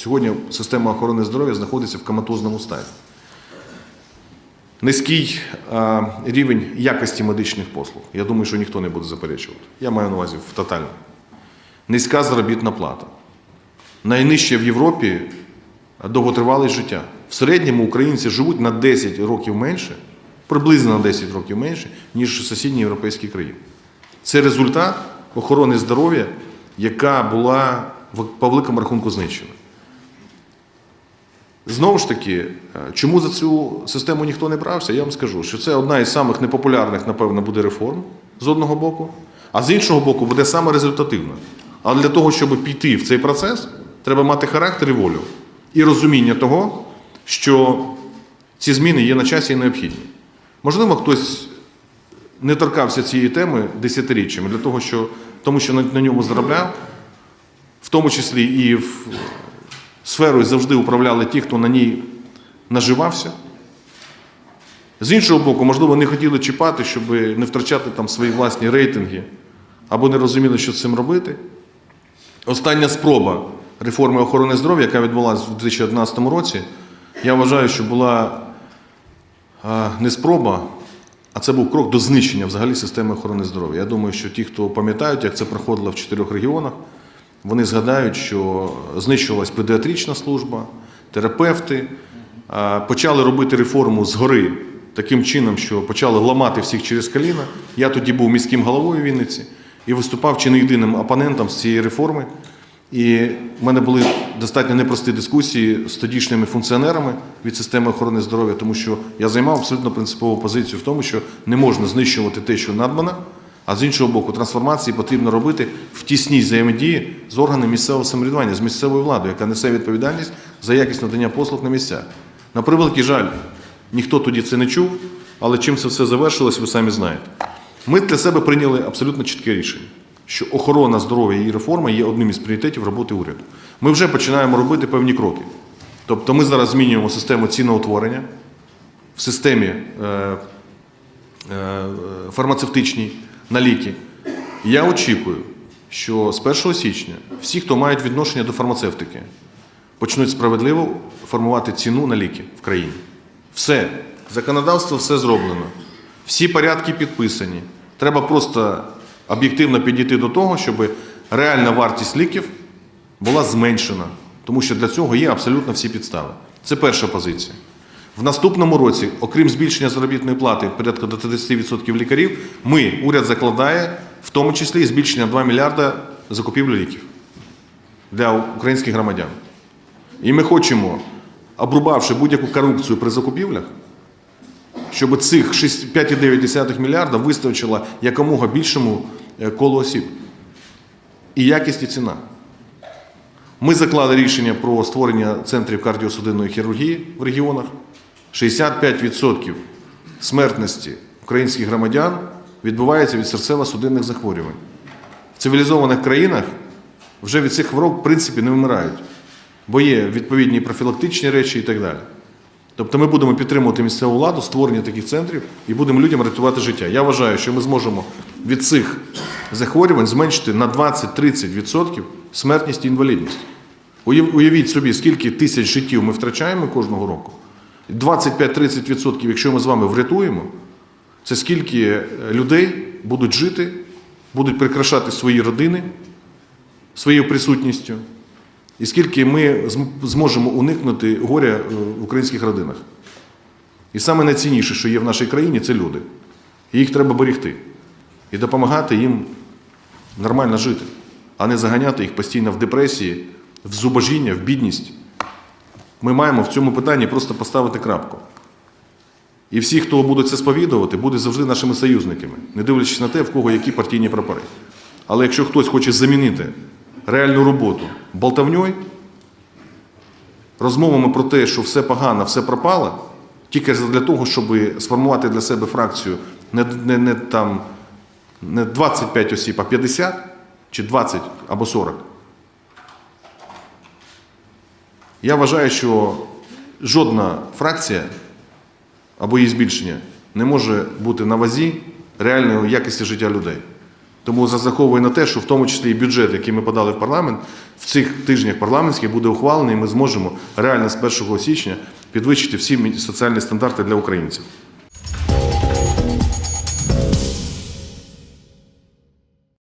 сьогодні система охорони здоров'я знаходиться в коматозному стані. Низький е, рівень якості медичних послуг. Я думаю, що ніхто не буде заперечувати. Я маю на увазі в тотально. Низька заробітна плата. Найнижча в Європі довготривалість життя. В середньому українці живуть на 10 років менше, приблизно на 10 років менше, ніж сусідні європейські країни. Це результат охорони здоров'я, яка була по великому рахунку знищена. Знову ж таки, е, чому за цю систему ніхто не брався, я вам скажу, що це одна із самих непопулярних, напевно, буде реформ з одного боку, а з іншого боку, буде саме результативна. Але для того, щоб піти в цей процес, треба мати характер і волю. І розуміння того, що ці зміни є на часі і необхідні. Можливо, хтось не торкався цієї теми десятиріччями, для того, що, тому що на, на ньому заробляв, в тому числі і в сферою завжди управляли ті, хто на ній наживався. З іншого боку, можливо, не хотіли чіпати, щоб не втрачати там свої власні рейтинги, або не розуміли, що з цим робити. Остання спроба реформи охорони здоров'я, яка відбулася у 2011 році, я вважаю, що була не спроба, а це був крок до знищення взагалі системи охорони здоров'я. Я думаю, що ті, хто пам'ятають, як це проходило в чотирьох регіонах, вони згадають, що знищувалась педіатрична служба, терапевти, почали робити реформу згори таким чином, що почали ламати всіх через коліна. Я тоді був міським головою Вінниці і виступав чи не єдиним опонентом з цієї реформи. І в мене були достатньо непрості дискусії з тодішніми функціонерами від системи охорони здоров'я, тому що я займав абсолютно принципову позицію в тому, що не можна знищувати те, що надбано, а з іншого боку, трансформації потрібно робити в тісній взаємодії з органами місцевого самоврядування, з місцевою владою, яка несе відповідальність за якість надання послуг на місцях. На превеликий жаль, ніхто тоді це не чув, але чим це все завершилось, ви самі знаєте. Ми для себе прийняли абсолютно чітке рішення, що охорона здоров'я і реформа є одним із пріоритетів роботи уряду. Ми вже починаємо робити певні кроки. Тобто ми зараз змінюємо систему ціноутворення в системі е, е, фармацевтичній на ліки. Я очікую, що з 1 січня всі, хто мають відношення до фармацевтики, почнуть справедливо формувати ціну на ліки в країні. Все, законодавство все зроблено, всі порядки підписані. Треба просто об'єктивно підійти до того, щоб реальна вартість ліків була зменшена, тому що для цього є абсолютно всі підстави. Це перша позиція. В наступному році, окрім збільшення заробітної плати порядка до 30% лікарів, ми, уряд закладає в тому числі збільшення 2 мільярда закупівлі ліків для українських громадян. І ми хочемо, обрубавши будь-яку корупцію при закупівлях, щоб цих 5,9 мільярда вистачило якомога більшому е, колу осіб. І якість і ціна. Ми заклали рішення про створення центрів кардіосудинної хірургії в регіонах. 65% смертності українських громадян відбувається від серцево-судинних захворювань. В цивілізованих країнах вже від цих хвороб, в принципі, не вмирають, бо є відповідні профілактичні речі і так далі. Тобто ми будемо підтримувати місцеву владу, створення таких центрів і будемо людям рятувати життя. Я вважаю, що ми зможемо від цих захворювань зменшити на 20-30% смертність і інвалідність. Уявіть собі, скільки тисяч життів ми втрачаємо кожного року. 25-30%, якщо ми з вами врятуємо, це скільки е, людей будуть жити, будуть прикрашати свої родини своєю присутністю, і скільки ми зможемо уникнути горя е, в українських родинах. І саме найцінніше, що є в нашій країні, це люди. І їх треба берегти і допомагати їм нормально жити, а не заганяти їх постійно в депресії, в зубожіння, в бідність. Ми маємо в цьому питанні просто поставити крапку. І всі, хто буде це сповідувати, будуть завжди нашими союзниками, не дивлячись на те, в кого які партійні прапори. Але якщо хтось хоче замінити реальну роботу болтовньою, розмовами про те, що все погано, все пропало, тільки для того, щоб сформувати для себе фракцію не, не, не, там, не 25 осіб, а 50 чи 20 або 40. Я вважаю, що жодна фракція або її збільшення не може бути на вазі реальної якості життя людей. Тому зазаховую на те, що в тому числі і бюджет, який ми подали в парламент, в цих тижнях парламентських буде ухвалений, і ми зможемо реально з 1 січня підвищити всі соціальні стандарти для українців.